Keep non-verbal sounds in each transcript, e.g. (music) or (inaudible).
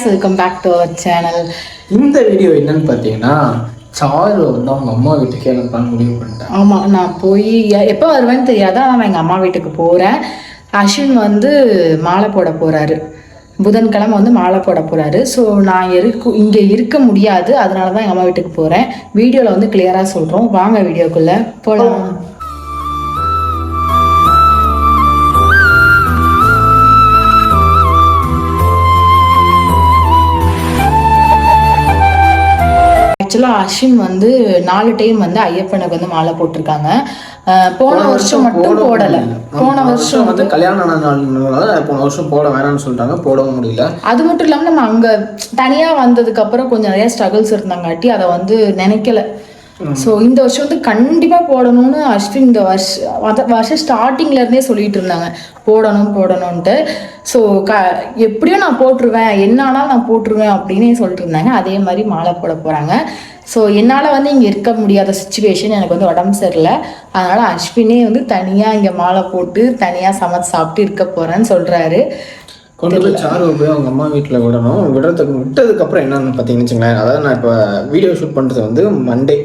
Guys welcome back to our channel இந்த video என்னன்னு பார்த்தீங்கன்னா சாரு வந்து அவங்க அம்மா வீட்டுக்கே அனுப்பலான்னு முடிவு பண்ணிட்டேன் ஆமாம் நான் போய் எப்போ வருவேன்னு தெரியாது? ஆனால் நான் எங்கள் அம்மா வீட்டுக்கு போகிறேன் அஸ்வின் வந்து மாலை போட போகிறாரு புதன்கிழமை வந்து மாலை போட போகிறாரு ஸோ நான் இருக்கு இங்கே இருக்க முடியாது. அதனால தான் எங்கள் அம்மா வீட்டுக்கு போகிறேன் வீடியோவில் வந்து கிளியராக சொல்கிறோம் வாங்க வீடியோக்குள்ளே போகலாம் ஆக்சுவலாக அஸ்வின் வந்து நாலு டைம் வந்து ஐயப்பனுக்கு வந்து மாலை போட்டிருக்காங்க. போன வருஷம் மட்டும் போடலை. போன வருஷம் வந்து கல்யாணம் போன வருஷம் போட வேணாம்னு சொல்லிட்டாங்க. போடவும் முடியல. அது மட்டும் இல்லாமல் நம்ம அங்கே தனியாக வந்ததுக்கு அப்புறம் கொஞ்சம் நிறைய ஸ்ட்ரகிள்ஸ் இருந்தாங்காட்டி அதை வந்து நினைக்கல. ஸோ இந்த வருஷம் வந்து கண்டிப்பாக போடணும்னு அஸ்வின் இந்த வருஷம் அந்த வருஷம் ஸ்டார்டிங்ல இருந்தே சொல்லிட்டு இருந்தாங்க. போடணும் போடணும்ன்ட்டு. ஸோ க எப்படியும் நான் போட்டுருவேன். என்ன ஆனாலும் நான் போட்டுருவேன் அப்படின்னே சொல்லிட்டு இருந்தாங்க. அதே மாதிரி மாலை போட போகிறாங்க ஸோ என்னால் வந்து இங்கே இருக்க முடியாத சுச்சுவேஷன் எனக்கு வந்து உடம்பு சரியில்லை. அதனால் அஸ்வினே வந்து தனியாக இங்கே மாலை போட்டு தனியாக சமைச்சு சாப்பிட்டு இருக்க போகிறேன்னு சொல்கிறாரு கொண்டு போய் சாரு போய் அவங்க அம்மா வீட்டில் விடணும். விடுறதுக்கு விட்டதுக்கு அப்புறம் என்னன்னு பார்த்தீங்கன்னு வச்சுங்களேன் அதாவது நான் இப்போ வீடியோ ஷூட் பண்ணுறது வந்து மண்டே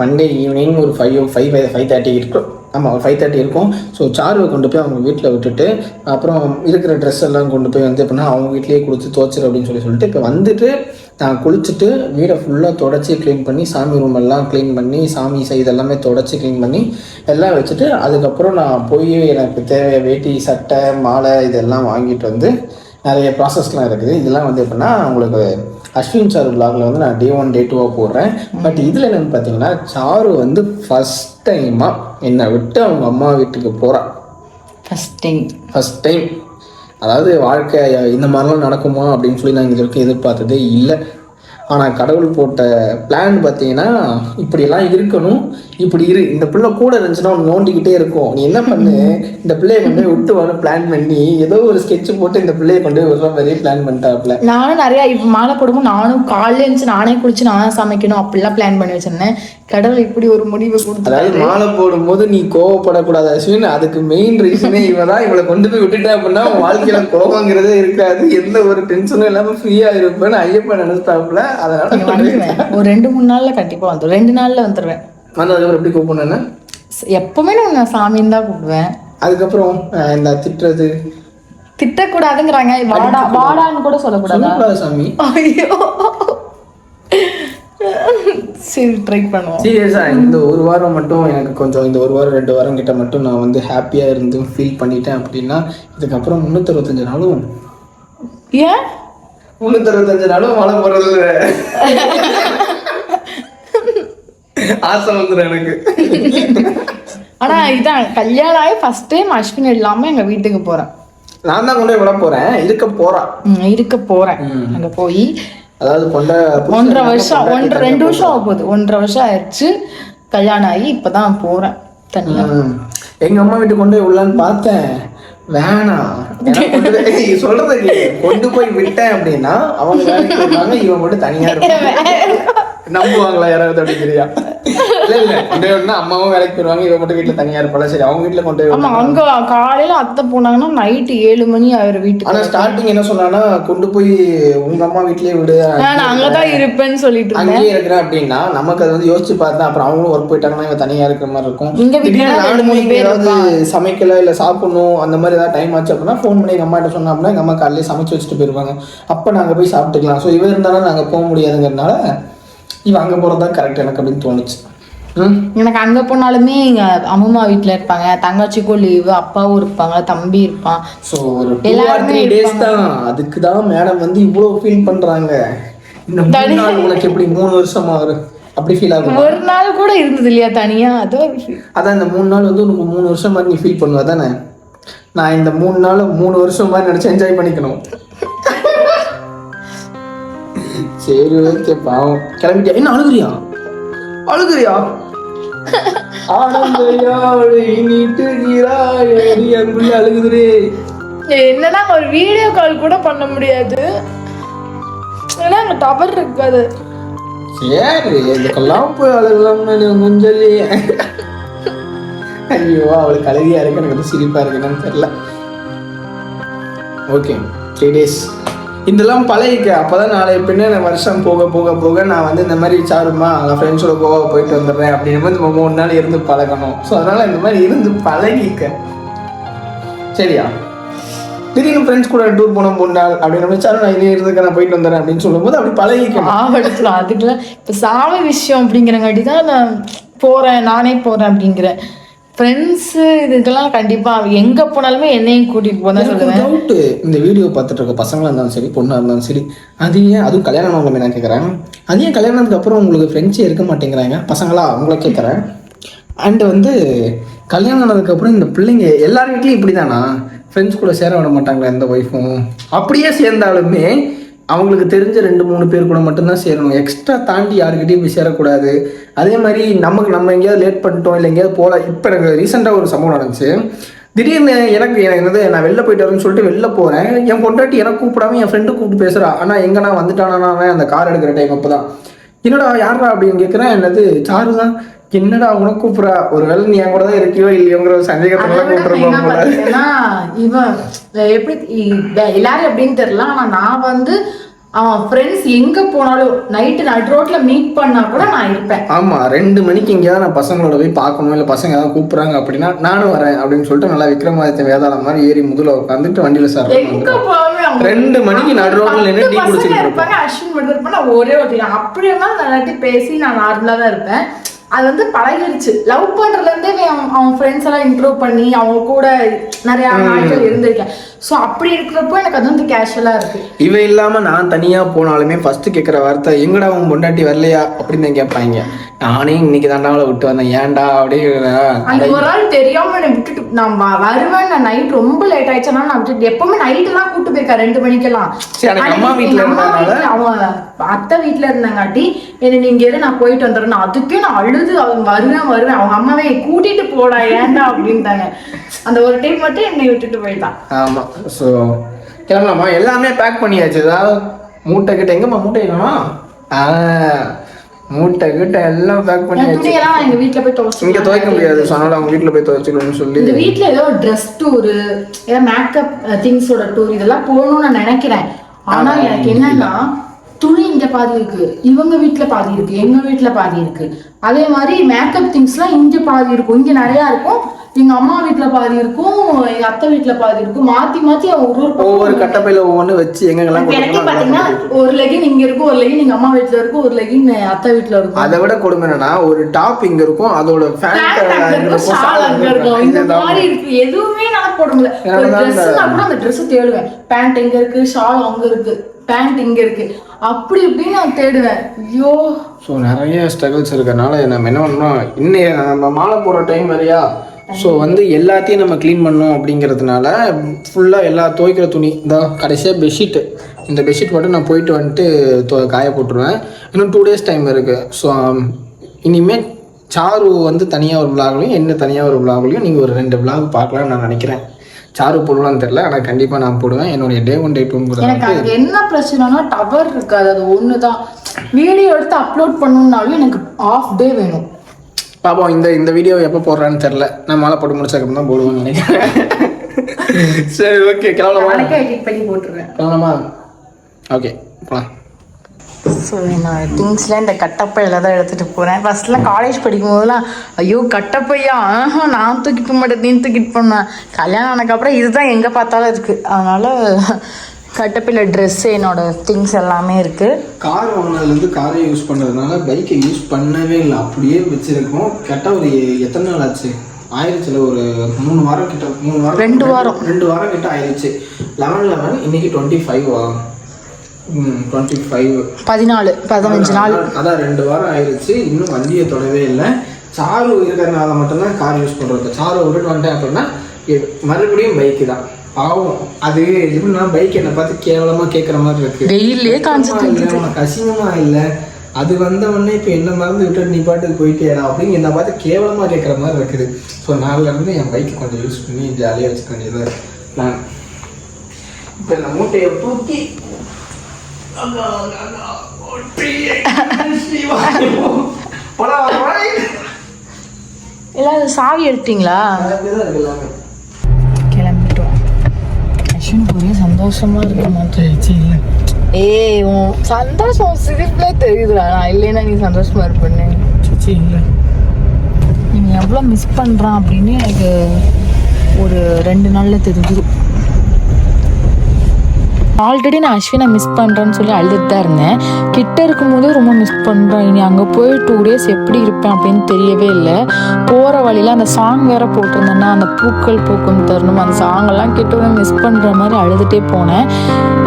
மண்டே ஈவினிங் ஒரு ஃபைவ் ஃபைவ் ஃபைவ் தேர்ட்டி இருக்கும். ஆமாம் ஒரு ஃபைவ் தேர்ட்டி இருக்கும். ஸோ சாருவை கொண்டு போய் அவங்க வீட்டில் விட்டுட்டு அப்புறம் இருக்கிற ட்ரெஸ் எல்லாம் கொண்டு போய் வந்து எப்படின்னா அவங்க வீட்லேயே கொடுத்து துவச்சிரு அப்படின்னு சொல்லி சொல்லிட்டு இப்போ வந்துட்டு நான் குளிச்சுட்டு வீடை ஃபுல்லாக தொடச்சி க்ளீன் பண்ணி சாமி ரூம் எல்லாம் க்ளீன் பண்ணி சாமி சைடு எல்லாமே தொடச்சி க்ளீன் பண்ணி எல்லாம் வச்சுட்டு அதுக்கப்புறம் நான் போய் எனக்கு தேவை வேட்டி சட்டை மாலை இதெல்லாம் வாங்கிட்டு வந்து நிறைய ப்ராசஸ்லாம் இருக்குது. இதெல்லாம் வந்து எப்படின்னா உங்களுக்கு அஸ்வின் சாரு vlogல வந்து நான் டே ஒன் டே டூவாக போடுறேன். பட் இதில் என்னென்னு பார்த்தீங்கன்னா சாரு வந்து ஃபஸ்ட் டைமாக என்னை விட்டு அவங்க அம்மா வீட்டுக்கு போகிறான் ஃபஸ்ட் டைம் ஃபஸ்ட் டைம் அதாவது வாழ்க்கை இந்த மாதிரிலாம் நடக்குமா அப்படின்னு சொல்லி நான் இது வரைக்கும் எதிர்பார்த்ததே இல்லை. ஆனால் கடவுள் போட்ட பிளான் பார்த்தீங்கன்னா இப்படியெல்லாம் இருக்கணும். இப்படி இரு. இந்த பிள்ளை கூட இருந்துச்சுன்னா ஒன்று நோண்டிக்கிட்டே இருக்கும். நீ என்ன பண்ணு? இந்த பிள்ளையை கொண்டு போய் விட்டு வர பிளான் பண்ணி ஏதோ ஒரு ஸ்கெட்ச் போட்டு இந்த பிள்ளையை கொண்டு போய் விடுற மாதிரி பிளான் பண்ணிட்டாப்ல. நானும் நிறைய இப்போ மாலை போடும்போது நானும் காலையில இருந்துச்சு நானே குளிச்சு நானே சமைக்கணும் அப்படிலாம் பிளான் பண்ணி வச்சிருந்தேன். கடவுள் இப்படி ஒரு முடிவு கொடுத்தாரு அதாவது மாலை போடும்போது நீ கோவப்படக்கூடாது அஸ்வின். அதுக்கு மெயின் ரீசனே இவன் தான் இவளை கொண்டு போய் விட்டுட்டா அப்படின்னா உன் வாழ்க்கையில கோபங்கிறதே இருக்காது. எந்த ஒரு டென்ஷனும் இல்லாம ஃப்ரீயா இருப்பேன்னு ஐயப்பன் நினைச்சாப்புல அதனால ஒரு ரெண்டு மூணு நாள்ல கண்டிப்பா வந்துடும் ரெண்டு நாள்ல வந்துருவேன். வந்து அதுக்கப்புறம் எப்படி கூப்பிடணும்னா ச- எப்பவுமே நான் சாமின்னு தான் கூப்பிடுவேன். அதுக்கப்புறம் இந்த திட்டுறது. திட்டக்கூடாதுங்கிறாங்க. வாடா வாடான்னு கூட சொல்லக்கூடாது? சாமி. ஐயோ. சரி ட்ரை பண்ணுவோம். சீரியஸா இந்த ஒரு வாரம் மட்டும் எனக்கு கொஞ்சம் இந்த ஒரு வாரம் ரெண்டு வாரம் கிட்ட மட்டும் நான் வந்து ஹாப்பியா இருந்து ஃபீல் பண்ணிட்டேன் அப்படின்னா இதுக்கப்புறம் முந்நூற்றறுபத்தஞ்சு நாளும் ஏன்? முந்நூற்றறுபத்தஞ்சு நாளும் மழை போடுறது (laughs) ஆசை வந்துடும் எனக்கு. ஆனா இதான் கல்யாணம் ஆகி ஃபர்ஸ்ட் டைம் அஸ்வின் இல்லாம எங்க வீட்டுக்கு போறேன். நான் தான் கொண்டு விட போறேன். இருக்க போறான் ம், இருக்க போறேன். அங்க போய் அதாவது ஒன்றரை வருஷம் ஒன்றரை ரெண்டு வருஷம் ஆக போகுது ஒன்றரை வருஷம் ஆயிடுச்சு. கல்யாணம் ஆகி இப்பதான் போறேன் தனியா. எங்க அம்மா வீட்டுக்கு கொண்டு போய் விடலான்னு பார்த்தேன். வேணாம். சொல்றத. கொண்டு போய் விட்டேன் அப்படின்னா அவங்க இவன் மட்டும் தனியா (laughs) இருப்பான். நம்புவாங்களா யாராவது அப்படிங்கிறியா? இல்ல இல்ல. கொண்டு விடனா அம்மாவும் வேலைக்கு போயிருவாங்க இவன் மட்டும் வீட்டுல தனியா இருப்பாளா? சரி அவங்க வீட்டுல கொண்டு போய் ஆமா அங்க காலையில அத்தை போனாங்கன்னா நைட்டு ஏழு மணி ஆயிரும் வீட்டுக்கு ஆனா ஸ்டார்டிங் என்ன சொன்னான்னா கொண்டு போய் உங்க அம்மா வீட்லயே விடு நான் அங்கதான் இருப்பேன்னு சொல்லிட்டு அங்கேயே இருக்கிறேன் அப்படின்னா நமக்கு அது வந்து யோசிச்சு பார்த்தா அப்புறம் அவங்களும் ஒர்க் போயிட்டாங்கன்னா இவன் தனியா இருக்கிற மாதிரி இருக்கும். இங்க வீட்டுல திடீர்னு ரெண்டு நானுமே மூணு இங்க பேர் ஏதாவது சமைக்கல இல்ல சாப்பிடணும் அந்த மாதிரி ஏதாவது டைம் ஆச்சு அப்படின்னா ஃபோன் பண்ணி எங்க அம்மா கிட்ட சொன்னா அப்படின்னா எங்க அம்மா காலையில சமைச்சு வச்சுட்டு போயிருவாங்க. அப்ப நாங்க போய் சாப்பிட்டுக்கலாம். ஸோ இவன் இருந்தாலும் நாங்க போக முடியாதுங்கிறதுனால இவன் அங்க போறது தான் கரெக்ட் எனக்கு அப்படின்னு தோணுச்சு. எனக்கு அங்க போனாலுமே எங்க அம்மா வீட்டுல இருப்பாங்க. தங்கச்சிக்கும் லீவு அப்பாவும் இருப்பாங்க தம்பி இருப்பான். ஸோ ஒரு த்ரீ டேஸ் தான் அதுக்கு தான். மேடம் வந்து இவ்வளோ ஃபீல் பண்றாங்க. இந்த மூணு நாள் உனக்கு எப்படி மூணு வருஷமா வரும் அப்படி ஃபீல் ஆகும்? ஒரு நாள் கூட இருந்தது இல்லையா தனியா? அது. அதான் இந்த மூணு நாள் வந்து உனக்கு மூணு வருஷம் மாதிரி நீ ஃபீல் பண்ணுவ தானே நான் இந்த மூணு நாள் மூணு வருஷம் மாதிரி நினச்சி என்ஜாய் பண்ணிக்கணும். சரி ஓகே பாவம் கிளம்பிட்டியா? என்ன அழுகுறியா? அழுகுறியா? ஆனந்தையாவளை நீட்டுகிறாய் அன்புள்ள அழுகுதுரே என்னன்னா ஒரு வீடியோ கால் கூட பண்ண முடியாது? ஏன்னா அங்க டவர் இருக்காது. சரி இதுக்கெல்லாம் போய் அழுகலாம்னு முஞ்சலி ஐயோ அவளுக்கு அழகியா இருக்கு எனக்கு வந்து சிரிப்பா இருக்கு என்னன்னு தெரியல. ஓகே த்ரீ டேஸ் இதெல்லாம் பழகிக்க. அப்பதான் நாளை பின்ன வருஷம் போக போக போக நான் வந்து இந்த மாதிரி சாருமா ஃப்ரெண்ட்ஸோட கோவா போயிட்டு வந்துடுறேன் அப்படின்னு போது நம்ம மூணு நாள் இருந்து பழகணும். ஸோ அதனால இந்த மாதிரி இருந்து பழகிக்க. சரியா? திடீர்னு ஃப்ரெண்ட்ஸ் கூட டூர் போனோம் மூணு நாள் அப்படின்னு சாரு நான் இதே இருந்துக்க நான் போயிட்டு வந்துடுறேன் அப்படின்னு சொல்லும்போது அப்படி பழகிக்கணும். ஆவடுத்துலாம் அதுக்கெல்லாம் இப்போ சாமி விஷயம் அப்படிங்கிறங்காட்டி தான் நான் போகிறேன் நானே போகிறேன் அப்படிங்கிறேன் ஃப்ரெண்ட்ஸு இதுக்கெல்லாம் கண்டிப்பாக எங்கே போனாலுமே என்னையும் கூட்டிகிட்டு போதான் சொல்லுவேன். டவுட்டு இந்த வீடியோ பார்த்துட்டு இருக்க பசங்களாக இருந்தாலும் சரி பொண்ணாக இருந்தாலும் சரி அது ஏன் அதுவும் கல்யாணம் ஆனவங்க நான் கேட்குறேன் அது ஏன் கல்யாணத்துக்கு அப்புறம் உங்களுக்கு ஃப்ரெண்ட்ஸே இருக்க மாட்டேங்கிறாங்க? பசங்களா அவங்கள கேட்குறேன் அண்ட் வந்து கல்யாணம் ஆனதுக்கப்புறம் இந்த பிள்ளைங்க எல்லார் வீட்லையும் இப்படி தானா ஃப்ரெண்ட்ஸ் கூட சேர விட மாட்டாங்களா எந்த ஒய்ஃபும் அப்படியே சேர்ந்தாலுமே அவங்களுக்கு தெரிஞ்ச ரெண்டு மூணு பேர் கூட மட்டும்தான் சேரணும். எக்ஸ்ட்ரா தாண்டி யாருக்கிட்டையும் போய் சேரக்கூடாது. அதே மாதிரி நமக்கு நம்ம எங்கேயாவது லேட் பண்ணிட்டோம் இல்லை எங்கேயாவது போகல இப்போ எனக்கு ரீசெண்டாக ஒரு சம்பவம் நடந்துச்சு. திடீர்னு எனக்கு எனக்கு என்னது நான் வெளில போயிட்டு வரேன்னு சொல்லிட்டு வெளில போகிறேன் என் கொண்டாட்டி எனக்கு கூப்பிடாம என் ஃப்ரெண்டு கூப்பிட்டு பேசுகிறா ஆனால் எங்கன்னா வந்துட்டானா அவன் அந்த கார் எடுக்கிற டைம் அப்போ தான் என்னடா யாரா அப்படின்னு கேட்குறேன் என்னது சாரு தான் என்னடா உனக்கு கூப்பிட்றா? ஒரு வேளை நீ என் கூட தான் இருக்கியோ இல்லையோங்கிற ஒரு சந்தேகத்துல கூப்பிட்டுருப்போம் போல. இவன் எப்படி எல்லாரும் எப்படின்னு தெரியல. ஆனா நான் வந்து அவன் ஃப்ரெண்ட்ஸ் எங்க போனாலும் நைட்டு நடு ரோட்ல மீட் பண்ணா கூட நான் இருப்பேன். ஆமா ரெண்டு மணிக்கு எங்கேயாவது நான் பசங்களோட போய் பார்க்கணும் இல்லை பசங்க ஏதாவது கூப்பிட்றாங்க அப்படின்னா நானும் வரேன் அப்படின்னு சொல்லிட்டு நல்லா விக்ரமாதித்ய வேதாளம் மாதிரி ஏறி முதல்ல உட்காந்துட்டு வண்டியில சார் ரெண்டு மணிக்கு நடு ரோட்ல நின்று டீ குடிச்சிட்டு இருப்பாங்க அஸ்வின் மட்டும் இருப்பேன் நான் ஒரே ஒரு அப்படி இருந்தாலும் நான் எல்லாத்தையும் பேசி நான் நார்மலா தான் இருப்பேன். அது வந்து பழகிருச்சு. லவ் பண்றதுல இருந்தே இவன் அவன் அவன் ஃப்ரெண்ட்ஸ் எல்லாம் இன்ட்ரூவ் பண்ணி அவங்க கூட நிறைய நாட்கள் இருந்திருக்கேன். ஸோ அப்படி இருக்கிறப்போ எனக்கு அது வந்து கேஷுவலா இருக்கு. இவ இல்லாம நான் தனியா போனாலுமே ஃபர்ஸ்ட் கேட்குற வார்த்தை எங்கடா உன் பொண்டாட்டி வரலையா? அப்படின்னு தான் கேட்பாங்க. நானே இன்னைக்கு தாண்டா அவளை விட்டு வந்தேன். ஏன்டா அப்படின்னு அந்த ஒரு நாள் தெரியாம என்னை விட்டுட்டு நான் வ- வருவேன். நான் நைட் ரொம்ப லேட் ஆயிடுச்சுன்னா நான் விட்டுட்டு எப்பவுமே நைட்டு தான் கூட்டு போயிருக்கேன். ரெண்டு மணிக்கெல்லாம். சரி, அம்மா வீட்ல எங்க அம்மா வீட்ல அவங்க அத்தை வீட்ல இருந்தாங்காட்டி என்ன நீங்க இரு நான் போயிட்டு வந்துடுறேன். அதுக்கே நான் அழுது. அவங்க வருவேன் வருவேன். அவங்க அம்மாவே கூட்டிட்டு போடா ஏன்டா அப்படின்ட்டாங்க. அந்த ஒரு டைம் மட்டும் என்னை விட்டுட்டு போயிட்டான். ஆமா. ஸோ கிளம்பலாமா? எல்லாமே பேக் பண்ணியாச்சு. ஏதாவது மூட்டை கிட்ட எங்கம்மா மூட்டை வேணும்? மூட்டை கிட்ட எல்லாம் பேக் பண்ணியாச்சு துணியெல்லாம் எங்க வீட்ல போய் இங்க துவைச்சு துவைக்க முடியாது அதனால அவங்க வீட்டில் போய் துவைச்சிக்கணும்னு சொல்லி. இந்த வீட்ல ஏதோ ட்ரெஸ் டூர் ஏதோ மேக்கப் திங்ஸோட டூர் இதெல்லாம் போகணும்னு நான் நினைக்கிறேன். ஆனா எனக்கு என்னன்னா துணி இங்க பாதி இருக்கு இவங்க வீட்ல பாதி இருக்கு எங்க வீட்ல பாதி இருக்கு. அதே மாதிரி மேக்கப் திங்ஸ்லாம் இங்க பாதி இருக்கும் இங்க நிறைய இருக்கும். எங்க அம்மா வீட்ல பாதி இருக்கும் எங்க அத்தை வீட்ல பாதி இருக்கும் மாத்தி மாத்தி ஒரு ஒரு ஒவ்வொரு கட்டப்பையில ஒவ்வொன்று வச்சு எங்கெங்கெல்லாம் எனக்கு பாத்தீங்கன்னா ஒரு லெகின் இங்க இருக்கும் ஒரு லெகின் எங்க அம்மா வீட்ல இருக்கும் ஒரு லெகின் அத்தை வீட்ல இருக்கும் அதை விட கொடுமை என்னன்னா ஒரு டாப் இங்க இருக்கும் அதோட இருக்கும். இந்த மாதிரி இருக்கு. எதுவுமே என்னால போட முடியல. ஒரு கூட அந்த dress தேடுவேன். pant எங்க இருக்கு, shawl அங்க இருக்கு, pant இங்க இருக்கு. அப்படி இப்படின்னு நான் தேடுவேன் ஐயோ ஸோ நிறைய ஸ்ட்ரகிள்ஸ் இருக்கறனால நம்ம என்ன பண்ணோம் இன்னைய நம்ம மாலை போடுற டைம் வேறையா ஸோ வந்து எல்லாத்தையும் நம்ம க்ளீன் பண்ணோம் அப்படிங்கிறதுனால ஃபுல்லாக எல்லா துவைக்கிற துணி இந்த கடைசியாக பெட்ஷீட்டு இந்த பெட்ஷீட் மட்டும் நான் போயிட்டு வந்துட்டு காய போட்டுருவேன். இன்னும் டூ டேஸ் டைம் இருக்குது ஸோ இனிமேல் சாரு வந்து தனியாக ஒரு விளாக்லையும் என்ன தனியாக ஒரு விளாக்லையும் நீங்கள் ஒரு ரெண்டு விளாக் பார்க்கலாம்னு நான் நினைக்கிறேன். சாரு போடலான்னு தெரில ஆனால் கண்டிப்பாக நான் போடுவேன். என்னுடைய டே ஒன் டே டூங்கிறது எனக்கு அங்க என்ன பிரச்சனைனா டவர் இருக்காது. அது ஒண்ணுதான். வீடியோ எடுத்து அப்லோட் பண்ணணும்னாலும் எனக்கு ஆஃப் டே வேணும். பாப்போம் இந்த இந்த வீடியோ எப்போ போடுறான்னு தெரில நான் மாலை போட்டு முடிச்சதுக்கப்புறம் தான் போடுவேன்னு நினைக்கிறேன். சரி ஓகே கிளம்பலாமா? எடிட் பண்ணி போட்டுருவேன். கிளம்பலாமா? ஓகே போகலாம் ஸோ நான் திங்ஸ்லாம் இந்த கட்டப்பையில் தான் எடுத்துகிட்டு போகிறேன் ஃபஸ்ட்லாம் காலேஜ் படிக்கும் போதெல்லாம் ஐயோ கட்டப்பையா? ஆஹா நான் தூக்கிட்டு மாட்டேன் நீ தூக்கிட்டு போனேன் கல்யாணம் ஆனதுக்கப்புறம் இதுதான் எங்கே பார்த்தாலும் இருக்குது அதனால் கட்டப்பையில் ட்ரெஸ்ஸு என்னோட திங்ஸ் எல்லாமே இருக்குது கார் வாங்கினதுலேருந்து காரை யூஸ் பண்ணுறதுனால பைக்கை யூஸ் பண்ணவே இல்லை. அப்படியே வச்சிருக்கோம். கரெக்டாக ஒரு எத்தனை நாள் ஆச்சு? ஆயிடுச்சுல ஒரு மூணு வாரம் கிட்ட மூணு வாரம் ரெண்டு வாரம். ரெண்டு வாரம் கிட்ட ஆயிடுச்சு லெவன் லெவன் இன்னைக்கு டுவெண்ட்டி ஃபைவ் டுவெண்ட்டி ஃபைவ் பதினாலு பதினஞ்சு நாள். அதான் ரெண்டு வாரம் ஆயிடுச்சு இன்னும் வண்டியை தொடவே இல்லை. சாரு இருக்கிறனால மட்டும்தான் கார் யூஸ் பண்ணுறது சாரு விட்டுட்டு வந்துட்டேன் அப்படின்னா மறுபடியும் பைக்கு தான். பாவம். அது எப்படின்னா பைக் என்னை பார்த்து கேவலமா கேட்குற மாதிரி இருக்கு. இல்ல, உனக்கு அசிங்கமா இல்லை. அது வந்த உடனே இப்போ என்ன மறந்து விட்டுட்டு நீ பாட்டுக்கு போயிட்டேடா அப்படின்னு என்னை பார்த்து கேவலமா கேட்குற மாதிரி இருக்குது. ஸோ நாளில இருந்து என் பைக்கை கொஞ்சம் யூஸ் பண்ணி ஜாலியாக வச்சுக்க வேண்டியது பிளான் இப்போ இந்த மூட்டையை தூக்கி சிவா. எல்லாம் சாவி எடுத்தீங்களா? எல்லாமே. அஸ்வின் ஒரே சந்தோஷமாக இருக்க மாதிரி இல்லை ஏய் உன் சந்தோஷம் சிரிப்புல தெரியுதுடா. நான் இல்லைன்னா நீ சந்தோஷமா இருப்பேன்னு. சிச்சி இல்லை. நீ எவ்வளோ மிஸ் பண்ணுறான் அப்படின்னு எனக்கு ஒரு ரெண்டு நாளில் தெரிஞ்சிடும் ஆல்ரெடி நான் அஸ்வினை மிஸ் பண்ணுறேன்னு சொல்லி அழுதுட்டு தான் இருந்தேன். கிட்ட இருக்கும்போதே ரொம்ப மிஸ் பண்ணுறேன் இனி அங்கே போய் டூ டேஸ் எப்படி இருப்பேன் அப்படின்னு தெரியவே இல்லை. போகிற வழியில் அந்த சாங் வேற போட்டிருந்தேன்னா அந்த பூக்கள் பூக்கும் தருணம் அந்த சாங்கெல்லாம் கிட்ட மிஸ் பண்ணுற மாதிரி அழுதுகிட்டே போனேன்.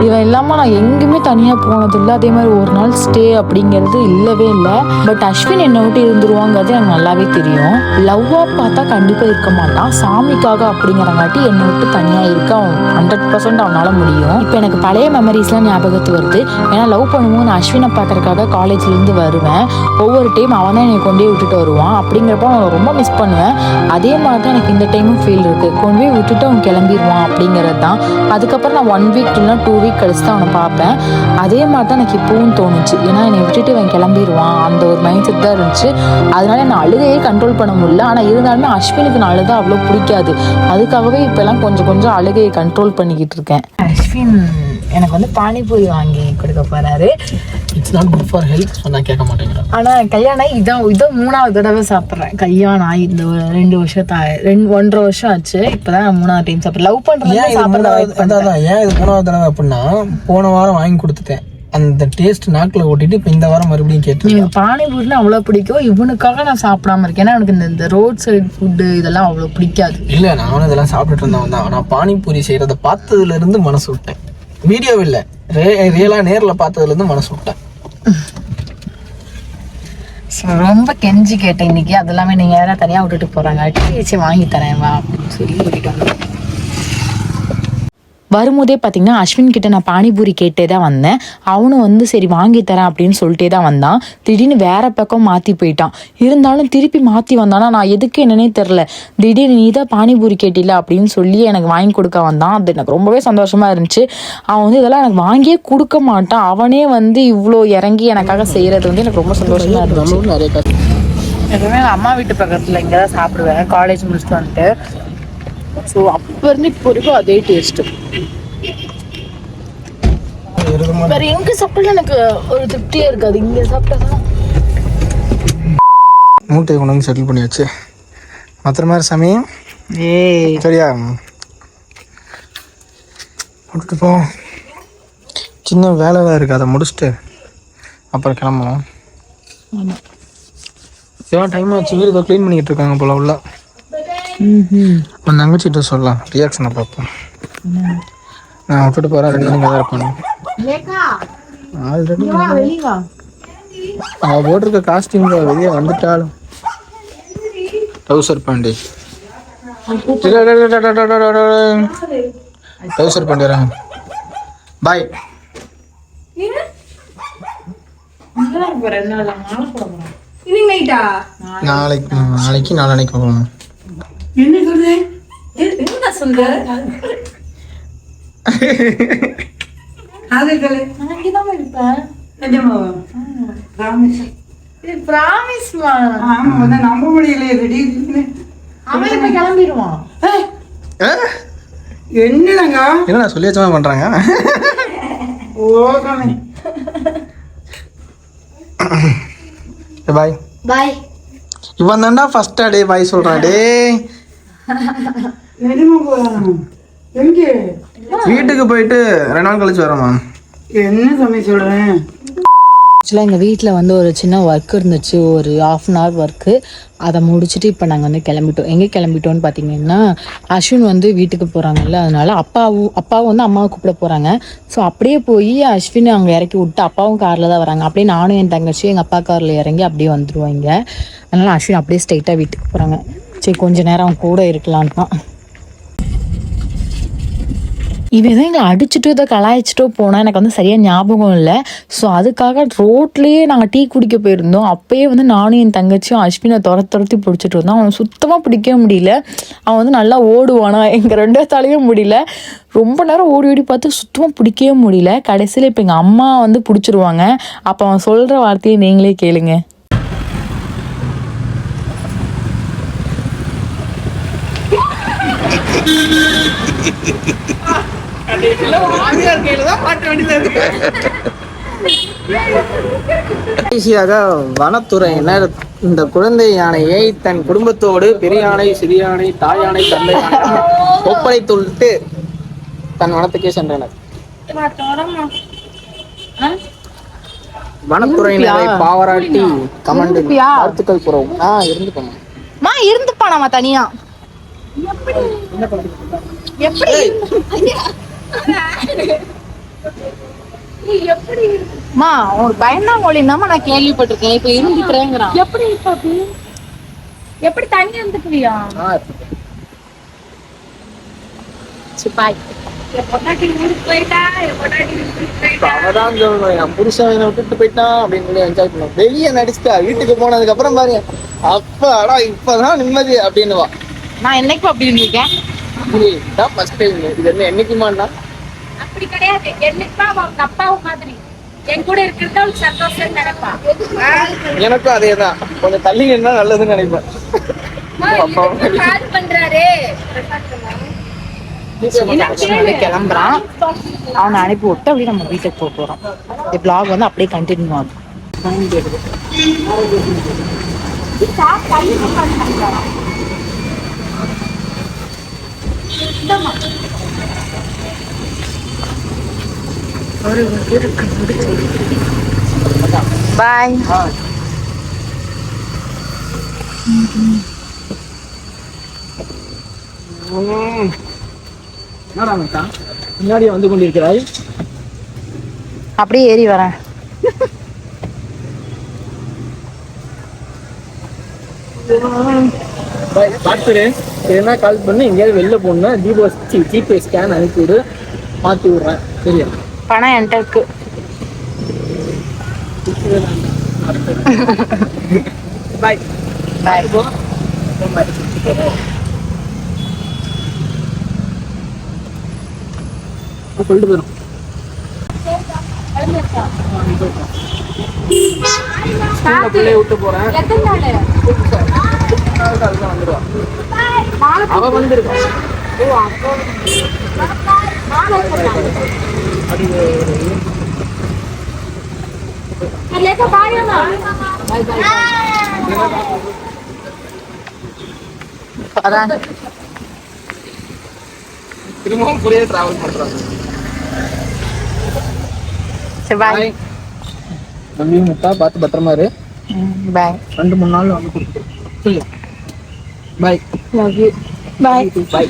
இவன் இல்லாமல் நான் எங்கேயுமே தனியாக போனதில்லை அதே மாதிரி ஒரு நாள் ஸ்டே அப்படிங்கிறது இல்லவே இல்லை. பட் அஸ்வின் என்னை விட்டு இருந்துருவாங்கிறது எனக்கு நல்லாவே தெரியும். லவ்வாக பார்த்தா கண்டிப்பாக இருக்க மாட்டான். சாமிக்காக அப்படிங்கிறங்காட்டி என்னை விட்டு தனியாக இருக்க அவன் ஹண்ட்ரட் பர்சன்ட் அவனால் முடியும். இப்போ எனக்கு பழைய மெமரிஸ்லாம் ஞாபகத்து வருது. ஏன்னா லவ் பண்ணும்போது நான் அஸ்வினை பார்க்கறதுக்காக காலேஜ்லேருந்து வருவேன். ஒவ்வொரு டைம் அவன் தான் என்னை கொண்டே விட்டுட்டு வருவான். அப்படிங்கிறப்ப அவனை ரொம்ப மிஸ் பண்ணுவேன். அதே மாதிரி தான் எனக்கு இந்த டைமும் ஃபீல் இருக்குது கொண்டு போய் விட்டுட்டு அவன் கிளம்பிடுவான் அப்படிங்கிறது தான். அதுக்கப்புறம் நான் ஒன் வீக் இல்லைனா டூ வீக் கழிச்சு தான் அவனை பார்ப்பேன். அதே மாதிரி தான் எனக்கு இப்போவும் தோணுச்சு. ஏன்னா என்னை விட்டுட்டு அவன் கிளம்பிடுவான். அந்த ஒரு மைண்ட் செட் தான் இருந்துச்சு. அதனால நான் அழுகையே கண்ட்ரோல் பண்ண முடியல. ஆனால் இருந்தாலுமே அஸ்வினுக்கு நான் அழுத அவ்வளோ பிடிக்காது. அதுக்காகவே இப்போல்லாம் கொஞ்சம் கொஞ்சம் அழுகையை கண்ட்ரோல் பண்ணிக்கிட்டு இருக்கேன். அஸ்வின். எனக்கு வந்து பானிபூரி வாங்கி கொடுக்க போறாரு. It's not good for health சொன்னால் கேட்க மாட்டேங்கிறான் ஆனா கல்யாணம் இதான் இதான் மூணாவது தடவை சாப்பிட்றேன். கல்யாணம் ஆகி இந்த ரெண்டு வருஷத்தா ரெண்டு ஒன்றரை வருஷம் ஆச்சு. இப்பதான் நான் மூணாவது டைம் சாப்பிட்றேன். லவ் அதான் அதான், ஏன் இது மூணாவது தடவை அப்படின்னா போன வாரம் வாங்கி கொடுத்துட்டேன். அந்த டேஸ்ட் நாக்கில் ஓட்டிட்டு இப்போ இந்த வாரம் மறுபடியும் கேட்டு எனக்கு பானிபூரினா அவ்வளோ பிடிக்கும். இவனுக்காக நான் சாப்பிடாம இருக்கேன். ஏன்னா எனக்கு இந்த ரோட் சைடு ஃபுட்டு இதெல்லாம் அவ்வளோ பிடிக்காது. இல்லை நானும் இதெல்லாம் சாப்பிட்டுட்டு இருந்தவன் தான் நான் பானிபூரி செய்கிறத பார்த்ததுல இருந்து மனசு விட்டேன். வீடியோ இல்லை. ரே ரியலாக நேரில் பார்த்ததுலேருந்து மனசு விட்டேன். ரொம்ப கெஞ்சி கேட்டேன் இன்னைக்கு. அது எல்லாமே நீங்கள் யாராவது தனியாக விட்டுட்டு போகிறாங்க அட்லீஸ்ட் வாங்கி தரேன் வா அப்படின்னு சொல்லி கூட்டிட்டு வந்தேன் வரும்போதே பார்த்தீங்கன்னா அஸ்வின் கிட்ட நான் பானிபூரி கேட்டே தான் வந்தேன். அவனும் வந்து சரி வாங்கி தரேன் அப்படின்னு சொல்லிட்டே தான் வந்தான். திடீர்னு வேற பக்கம் மாற்றி போயிட்டான். இருந்தாலும் திருப்பி மாற்றி வந்தானா? நான் எதுக்கு என்னன்னே தெரில திடீர்னு நீ தான் பானிபூரி கேட்டில அப்படின்னு சொல்லி எனக்கு வாங்கி கொடுக்க வந்தான். அது எனக்கு ரொம்பவே சந்தோஷமா இருந்துச்சு. அவன் வந்து இதெல்லாம் எனக்கு வாங்கியே கொடுக்க மாட்டான். அவனே வந்து இவ்வளோ இறங்கி எனக்காக செய்கிறது வந்து எனக்கு ரொம்ப சந்தோஷமா இருந்துச்சு. எப்பவுமே எங்கள் அம்மா வீட்டு பக்கத்தில் இங்கே தான் சாப்பிடுவேன். காலேஜ் முடிச்சுட்டு வந்துட்டு ஸோ அப்போ இருந்து இப்போ வரைக்கும் அதே டேஸ்ட்டு வேற எங்கே சாப்பிட்டாலும் எனக்கு ஒரு திருப்தியே இருக்காது. இங்கே சாப்பிட்டா தான் மூட்டையை கொண்டு வந்து செட்டில் பண்ணியாச்சு. மற்ற மாதிரி சாமி. ஏய். சரியா? விட்டுட்டு போ. சின்ன வேலை தான் இருக்குது அதை முடிச்சுட்டு அப்புறம் கிளம்பலாம். எவ்வளோ டைம் ஆச்சு. வீடு க்ளீன் பண்ணிக்கிட்டு இருக்காங்க போல உள்ள. உன் தங்கச்சிட்ட சொல்லலாம். ரியாக்ஷனை பார்ப்போம். நான் விட்டுட்டு போகிறேன் ரெண்டு மணிக்கு தான் இருப்பேன் ஆல்ரெடி அவள் போட்டிருக்க காஸ்டியூம் வெளியே வந்துட்டாலும். டவுசர் பாண்டி. டவுசர் பாண்டி வராங்க பாய் நாளைக்கு நாளைக்கு நாளைக்கு போகணும். ப்ராமிஸ்மா ஆமா வந்து நம்ப முடியலையே திடீர்னு அவன் இப்ப கிளம்பிடுவான். என்னங்க என்ன சொல்லி வச்சமா பண்ணுறாங்க ஓகே பாய். பாய். இவன் தான்டா ஃபர்ஸ்டா டே பாய் சொல்கிறான் டே நிஜமா போகலாம் எங்க வீட்டுக்கு போயிட்டு ரெண்டு நாள் கழிச்சு வரேம்மா. என்ன சமயம் சொல்றேன் ஆக்சுவலாக எங்கள் வீட்டில் வந்து ஒரு சின்ன ஒர்க் இருந்துச்சு ஒரு ஆஃப் அன் ஹவர் ஒர்க்கு அதை முடிச்சுட்டு இப்போ நாங்கள் வந்து கிளம்பிட்டோம். எங்கே கிளம்பிட்டோம்னு பார்த்தீங்கன்னா அஸ்வின் வந்து வீட்டுக்கு போகிறாங்கல்ல அதனால அப்பாவும் அப்பாவும் வந்து அம்மாவை கூப்பிட போகிறாங்க ஸோ அப்படியே போய் அஸ்வின் அங்கே இறக்கி விட்டு அப்பாவும் காரில் தான் வராங்க. அப்படியே நானும் என் தங்கச்சியும் எங்கள் அப்பா காரில் இறங்கி அப்படியே வந்துடுவோம் இங்கே. அதனால அஸ்வின் அப்படியே ஸ்ட்ரைட்டாக வீட்டுக்கு போகிறாங்க சரி கொஞ்ச நேரம் கூட இருக்கலான்னு தான். இவன் தான் எங்களை அடிச்சுட்டோ இதை கலாய்ச்சிட்டோ போனால் எனக்கு வந்து சரியாக ஞாபகம் இல்லை. ஸோ அதுக்காக ரோட்லேயே நாங்கள் டீ குடிக்க போயிருந்தோம். அப்போயே வந்து நானும் என் தங்கச்சியும் அஸ்வினை துரத்து துரத்தி பிடிச்சிட்டு இருந்தோம் அவனை சுத்தமாக பிடிக்கவே முடியல. அவன் வந்து நல்லா ஓடுவானா? எங்கள் ரெண்டாத்தாலையும் முடியல. ரொம்ப நேரம் ஓடி ஓடி பார்த்து சுத்தமாக பிடிக்கவே முடியல. கடைசியில் இப்போ எங்கள் அம்மா வந்து பிடிச்சிருவாங்க. அப்போ அவன் சொல்கிற வார்த்தையை நீங்களே கேளுங்க மாமியார் கையில தான் மாட்ட வேண்டியதா இருக்கு கடைசியாக வனத்துறையினர் இந்த குழந்தை யானையை தன் குடும்பத்தோடு பெரிய யானை சிறிய யானை தாய் யானை தந்தை யானை ஒப்படைத்துவிட்டு தன் வனத்துக்கே சென்றனர். வனத்துறையினரை பாராட்டி கமெண்ட்? வாழ்த்துக்கள் கூறவும். ஆ இருந்து போனோம் மா இருந்துப்பா நம்ம தனியா? மா ஒரு பயந்தாங்கோலி தான் நான் கேள்விப்பட்டிருக்கேன். இப்ப இருந்துக்கிறேங்கிறான். எப்படி எப்படி தண்ணி வந்துக்குவியா? அப்படின்னு பண்ணுவோம் வெளியே நடிச்சுட்டா வீட்டுக்கு போனதுக்கு அப்புறம் பாரு அப்பாடா இப்பதான் நிம்மதி அப்படின்னுவா நான் என்னைக்கு அப்படி இருந்திருக்கேன்? இதுதான் ஃபர்ஸ்ட் டைம் இது என்ன என்னைக்குமான்னா அப்படி கிடையாது. என்னைக்குமா அவங்க அப்பாவும் மாதிரி. என் கூட இருக்கிறது அவளுக்கு சந்தோஷம் நினைப்பா. எனக்கும் அதே தான் கொஞ்சம் தள்ளி நின்னா நல்லதுன்னு நினைப்பேன். கால் பண்றாரு. வந்து கிளம்புறான். அவனை அனுப்பி விட்டு அப்படியே நம்ம வீட்டுக்கு போக போறோம். இந்த பிளாக் வந்து அப்படியே கண்டினியூ ஆகும். பாய். பின்னாடியே வந்து கொண்டிருக்கிறாய். அப்படியே ஏறி வரேன். பாய் பார்த்துரு. எதுனா கால் பண்ணி எங்கேயாவது வெளில போகணும்னா ஜிபோ ஜிபே ஸ்கேன் அனுப்பி விடு மாற்றி விட்றேன் சரியா பணம் என்கிட்ட இருக்கு பாய் பாய் சொல்லிட்டு போயிடும் பிள்ளைய விட்டு போறேன் வந்துடுவான் அவ அதான். திரும்பவும் புரிய டிராவல் பண்றாங்க. பாய் பாய் நம்பி முட்டா பார்த்து பத்திரமா இரு. பாய் ரெண்டு மூணு நாள் வந்து கொடுத்துரு. பாய் லவ் யூ பாய் பாய்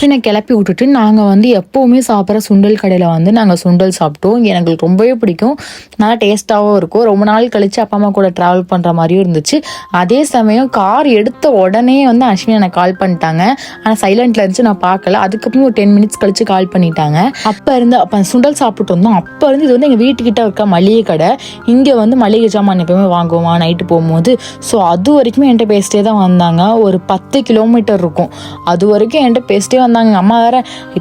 பின்ன கிளப்பி விட்டுட்டு நாங்கள் வந்து எப்போவுமே சாப்பிட்ற சுண்டல் கடையில் வந்து நாங்கள் சுண்டல் சாப்பிட்டோம். எனக்கு ரொம்பவே பிடிக்கும். நல்லா டேஸ்ட்டாகவும் இருக்கும். ரொம்ப நாள் கழித்து அப்பா அம்மா கூட ட்ராவல் பண்ணுற மாதிரியும் இருந்துச்சு. அதே சமயம் கார் எடுத்த உடனே வந்து அஸ்வினி எனக்கு கால் பண்ணிட்டாங்க. ஆனால் சைலண்ட்டில் இருந்துச்சு. நான் பார்க்கல. அதுக்கப்புறம் ஒரு டென் மினிட்ஸ் கழித்து கால் பண்ணிட்டாங்க. அப்போ இருந்து அப்போ சுண்டல் சாப்பிட்டு வந்தோம். அப்போ இருந்து இது வந்து எங்கள் வீட்டுக்கிட்ட இருக்க மளிகை கடை. இங்கே வந்து மளிகை ஜாமான் எப்பவுமே வாங்குவோம் நைட்டு போகும்போது. ஸோ அது வரைக்குமே என்கிட்ட பேசிட்டே தான் வந்தாங்க. ஒரு பத்து கிலோமீட்டர் இருக்கும். அது வரைக்கும் என்கிட்ட பேசிட்டே வந்தாங்க அம்மா வேற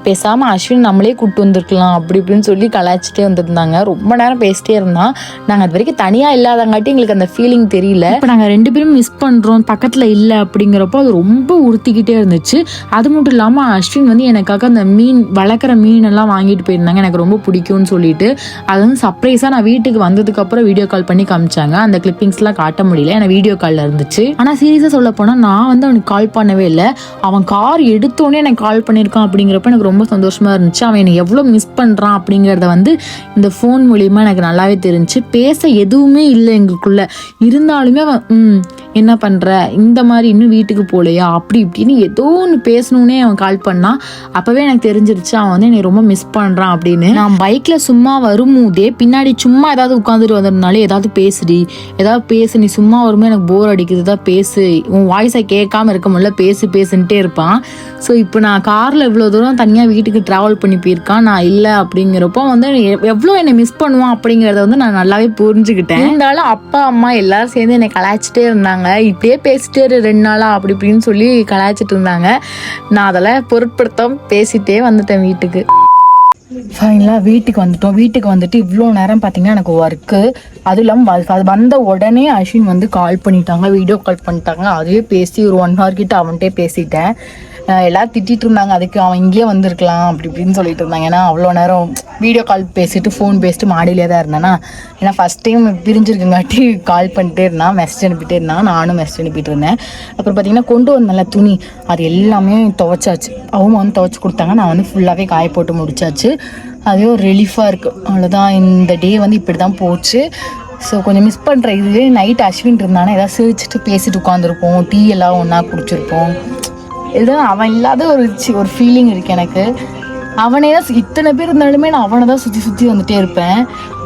பேசாமல் அஸ்வின் நம்மளே கூப்பிட்டு வந்திருக்கலாம். அப்படி இப்படின்னு சொல்லி கலாய்ச்சிட்டே வந்திருந்தாங்க. ரொம்ப நேரம் பேசிட்டே இருந்தான். நாங்கள் அது வரைக்கும் தனியாக இல்லாதங்காட்டி எங்களுக்கு அந்த ஃபீலிங் தெரியல. இப்போ நாங்கள் ரெண்டு பேரும் மிஸ் பண்ணுறோம் பக்கத்தில் இல்லை அப்படிங்கிறப்போ அது ரொம்ப உறுத்திக்கிட்டே இருந்துச்சு. அது மட்டும் இல்லாமல் அஸ்வின் வந்து எனக்காக அந்த மீன் வளர்க்குற மீன் எல்லாம் வாங்கிட்டு போயிருந்தாங்க. எனக்கு ரொம்ப பிடிக்கும்னு சொல்லிட்டு. அது வந்து சர்ப்ரைஸாக நான் வீட்டுக்கு வந்ததுக்கப்புறம் வீடியோ கால் பண்ணி காமிச்சாங்க. அந்த கிளிப்பிங்ஸ்லாம் காட்ட முடியல. ஏன்னா வீடியோ காலில் இருந்துச்சு. ஆனால் சீரியஸாக சொல்ல போனால் நான் வந்து அவனுக்கு கால் பண்ணவே இல்லை. அவன் கார் எடுத்தோடனே எனக்கு கால் பண்ணியிருக்கான் அப்படிங்கிறப்ப எனக்கு ரொம்ப சந்தோஷமாக இருந்துச்சு. அவன் என்னை எவ்வளோ மிஸ் பண்ணுறான் அப்படிங்கிறத வந்து இந்த ஃபோன் மூலியமாக எனக்கு நல்லாவே தெரிஞ்சுச்சு பேச எதுவுமே இல்லை எங்களுக்குள்ள. இருந்தாலுமே அவன் ம் என்ன பண்ணுற இந்த மாதிரி இன்னும் வீட்டுக்கு போகலையா அப்படி இப்படின்னு ஏதோ ஒன்று பேசணுன்னே அவன் கால் பண்ணான் அப்போவே எனக்கு தெரிஞ்சிருச்சு அவன் வந்து என்னை ரொம்ப மிஸ் பண்ணுறான் அப்படின்னு. நான் பைக்கில் சும்மா வரும்போதே பின்னாடி சும்மா ஏதாவது உட்காந்துட்டு வந்ததுனாலே ஏதாவது பேசுடி. ஏதாவது பேசு நீ சும்மா வரும்போது எனக்கு போர் அடிக்குது தான் பேசு. உன் வாய்ஸை கேட்காம இருக்க முடியல பேசு பேசுன்ட்டே இருப்பான். ஸோ இப்போ நான் காரில் இவ்வளோ தூரம் தனியாக வீட்டுக்கு ட்ராவல் பண்ணி போயிருக்கான் நான் இல்லை அப்படிங்கிறப்போ வந்து எவ்வளோ என்னை மிஸ் பண்ணுவான் அப்படிங்கிறத வந்து நான் நல்லாவே புரிஞ்சுக்கிட்டேன். இருந்தாலும் அப்பா அம்மா எல்லாரும் சேர்ந்து என்னை கலாய்ச்சிட்டே இருந்தாங்க. இப்படியே பேசிட்டே இரு ரெண்டு நாளா அப்படி இப்படின்னு சொல்லி கலாய்ச்சிட்டு இருந்தாங்க. நான் அதெல்லாம் பொருட்படுத்தாம பேசிட்டே வந்துட்டேன் வீட்டுக்கு. ஃபைனலாக வீட்டுக்கு வந்துட்டோம். வீட்டுக்கு வந்துட்டு இவ்வளோ நேரம் பார்த்தீங்கன்னா எனக்கு ஒர்க்கு அதுவும் இல்லாமல் அது வந்த உடனே அஸ்வின் வந்து கால் பண்ணிட்டாங்க வீடியோ கால் பண்ணிட்டாங்க. அதுவே பேசி ஒரு ஒன் ஹவர் கிட்ட அவன்கிட்டே பேசிட்டேன். எல்லாரும் திட்டிட்டு இருந்தாங்க. அதுக்கு அவன் இங்கேயே வந்திருக்கலாம் அப்படி இப்படின்னு சொல்லிட்டு இருந்தாங்க. ஏன்னா அவ்வளோ நேரம் வீடியோ கால் பேசிட்டு ஃபோன் பேசிட்டு மாடியிலே தான் இருந்தேன்னா ஏன்னா ஃபஸ்ட் டைம் பிரிஞ்சிருக்கங்காட்டி கால் பண்ணிட்டே இருந்தான் மெசேஜ் அனுப்பிட்டே இருந்தான். நானும் மெசேஜ் அனுப்பிட்டு இருந்தேன். அப்புறம் பார்த்தீங்கன்னா கொண்டு வந்தேன்ல துணி. அது எல்லாமே துவைச்சாச்சு. அவங்க வந்து துவைச்சி கொடுத்தாங்க. நான் வந்து ஃபுல்லாகவே காய போட்டு முடிச்சாச்சு. அதே ஒரு ரிலீஃபாக இருக்குது அவ்வளோதான் இந்த டே வந்து இப்படி தான் போச்சு. ஸோ கொஞ்சம் மிஸ் பண்ணுற இதுவே நைட் அஸ்வின் இருந்தானா ஏதாவது சிரிச்சிட்டு பேசிட்டு உட்காந்துருப்போம் டீ எல்லாம் ஒன்றா குடிச்சிருப்போம். எதுவும் அவன் இல்லாத ஒரு ஒரு ஃபீலிங் இருக்கு எனக்கு. அவனே தான் இத்தனை பேர் இருந்தாலுமே நான் அவனை தான் சுற்றி சுற்றி வந்துட்டே இருப்பேன்.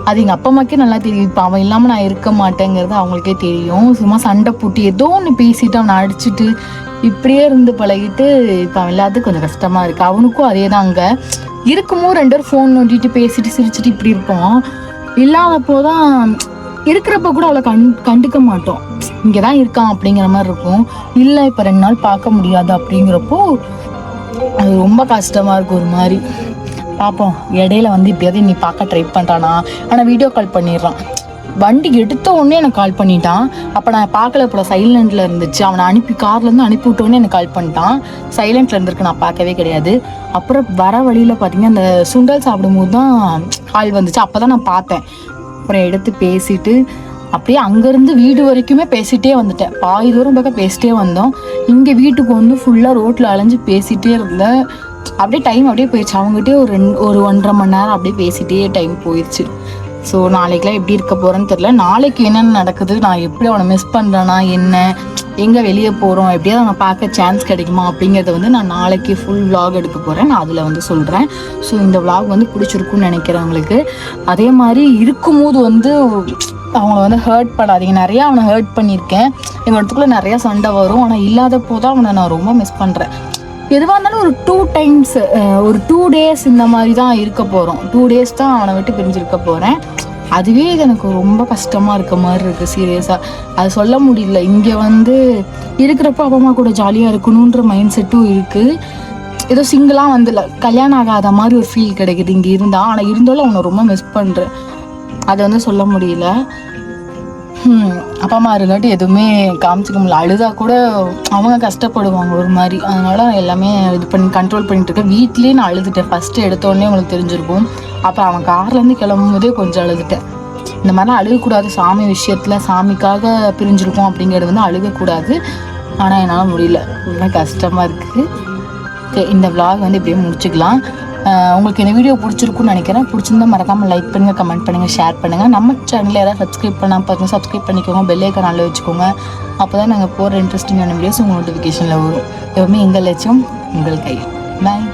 அது எங்கள் அப்பா அம்மாக்கே நல்லா தெரியும். இப்போ அவன் இல்லாமல் நான் இருக்க மாட்டேங்கிறது அவங்களுக்கே தெரியும். சும்மா சண்டை போட்டு ஏதோ ஒன்று பேசிட்டு அவனை அடிச்சுட்டு இப்படியே இருந்து பழகிட்டு இப்போ அவன் இல்லாத கொஞ்சம் கஷ்டமாக இருக்குது அவனுக்கும் அதே தான் அங்கே. இருக்கும்போது ரெண்டு பேரும் ஃபோன் நோண்டிட்டு பேசிட்டு சிரிச்சிட்டு இப்படி இருப்போம். இல்லாதப்போ தான் இருக்கிறப்ப கூட அவளை கண் கண்டுக்க மாட்டோம். இங்கே தான் இருக்கான் அப்படிங்கிற மாதிரி இருக்கும். இல்லை இப்போ ரெண்டு நாள் பார்க்க முடியாது அப்படிங்கிறப்போ அது ரொம்ப கஷ்டமாக இருக்கும் ஒரு மாதிரி. பார்ப்போம் இடையில வந்து இப்படியாவது நீ பார்க்க ட்ரை பண்ணுறானா ஆனால் வீடியோ கால் பண்ணிடுறான். வண்டி எடுத்த உடனே எனக்கு கால் பண்ணிட்டான். அப்போ நான் பார்க்கல இப்போ சைலண்டில் இருந்துச்சு. அவனை அனுப்பி கார்லேருந்து அனுப்பி விட்டோடனே எனக்கு கால் பண்ணிட்டான். சைலண்டில் இருந்திருக்கு நான் பார்க்கவே கிடையாது. அப்புறம் வர வழியில் பார்த்தீங்கன்னா அந்த சுண்டல் சாப்பிடும்போது தான் கால் வந்துச்சு. அப்போ தான் நான் பார்த்தேன். அப்புறம் எடுத்து பேசிட்டு அப்படியே அங்கேருந்து வீடு வரைக்குமே பேசிகிட்டே வந்துட்டேன். பாதி தூரம் பக்கம் பேசிட்டே வந்தோம். இங்கே வீட்டுக்கு வந்து ஃபுல்லாக ரோட்டில் அலைஞ்சு பேசிகிட்டே இருந்தேன். அப்படியே டைம் அப்படியே போயிடுச்சு அவங்ககிட்டயே ஒரு ரெண்டு ஒரு ஒன்றரை மணி நேரம் அப்படியே பேசிகிட்டே டைம் போயிடுச்சு ஸோ நாளைக்கெலாம் எப்படி இருக்க போகிறேன்னு தெரில நாளைக்கு என்னென்ன நடக்குது? நான் எப்படி அவனை மிஸ் பண்ணுறேன்னா என்ன? எங்கே வெளியே போகிறோம் எப்படியாவது நம்ம பார்க்க சான்ஸ் கிடைக்குமா அப்படிங்கிறத வந்து நான் நாளைக்கு ஃபுல் vlog எடுக்க போகிறேன் நான் அதில் வந்து சொல்கிறேன் ஸோ இந்த vlog வந்து பிடிச்சிருக்குன்னு நினைக்கிறவங்களுக்கு அதே மாதிரி இருக்கும்போது வந்து அவங்கள வந்து ஹர்ட் பண்ணாதீங்க. நிறையா அவனை ஹர்ட் பண்ணியிருக்கேன். எங்கள் இடத்துக்குள்ள நிறையா சண்டை வரும். ஆனால் இல்லாதப்போ தான் அவனை நான் ரொம்ப மிஸ் பண்ணுறேன் எதுவாக இருந்தாலும் ஒரு டூ டைம்ஸ் ஒரு டூ டேஸ் இந்த மாதிரி தான் இருக்க போகிறோம் டூ டேஸ் தான் அவனை விட்டு பிரிஞ்சிருக்க போகிறேன் அதுவே எனக்கு ரொம்ப கஷ்டமாக இருக்க மாதிரி இருக்குது சீரியஸாக அது சொல்ல முடியல. இங்கே வந்து இருக்கிறப்ப அப்பா அம்மா கூட ஜாலியாக இருக்கணுன்ற மைண்ட் செட்டும் இருக்குது ஏதோ சிங்கிளாக வந்து கல்யாணம் ஆகாத மாதிரி ஒரு ஃபீல் கிடைக்குது இங்கே இருந்தால் ஆனால் இருந்தாலும் அவனை ரொம்ப மிஸ் பண்ணுறேன் அதை வந்து சொல்ல முடியல. அப்பா அம்மா இருக்காட்டி எதுவுமே காமிச்சிக்க முடியல. அழுதா கூட அவங்க கஷ்டப்படுவாங்க ஒரு மாதிரி. அதனால எல்லாமே இது பண்ணி கண்ட்ரோல் பண்ணிட்டு இருக்கேன் வீட்லேயே நான் அழுதுட்டேன். ஃபஸ்ட்டு எடுத்தோடனே உங்களுக்கு தெரிஞ்சிருக்கும். அப்போ அவன் கார்லேருந்து கிளம்பும் போதே கொஞ்சம் அழுதுட்டேன். இந்த மாதிரிலாம் அழுகக்கூடாது. சாமி விஷயத்தில் சாமிக்காக பிரிஞ்சிருக்கோம் அப்படிங்கிறது வந்து அழுகக்கூடாது. ஆனால் என்னால் முடியல. ரொம்ப கஷ்டமாக இருக்குது இந்த vlog வந்து இப்படியே முடிச்சுக்கலாம். உங்களுக்கு இந்த வீடியோ பிடிச்சிருக்குன்னு நினைக்கிறேன். பிடிச்சிருந்தா மறக்காமல் லைக் பண்ணுங்கள் கமெண்ட் பண்ணுங்கள் ஷேர் பண்ணுங்கள் நம்ம சேனலில் யாராவது சப்ஸ்கிரைப் பண்ணால் பார்த்து சப்ஸ்கிரைப் பண்ணிக்கோங்க. பெல் ஐக்கான் வச்சுக்கோங்க. அப்போ தான் நாங்கள் போகிற இன்ட்ரெஸ்டிங்கான வீடியோஸ் உங்கள் நோட்டிஃபிகேஷனில் வரும். எப்பவுமே எங்கள் லட்சியம் உங்கள் கையில். பாய்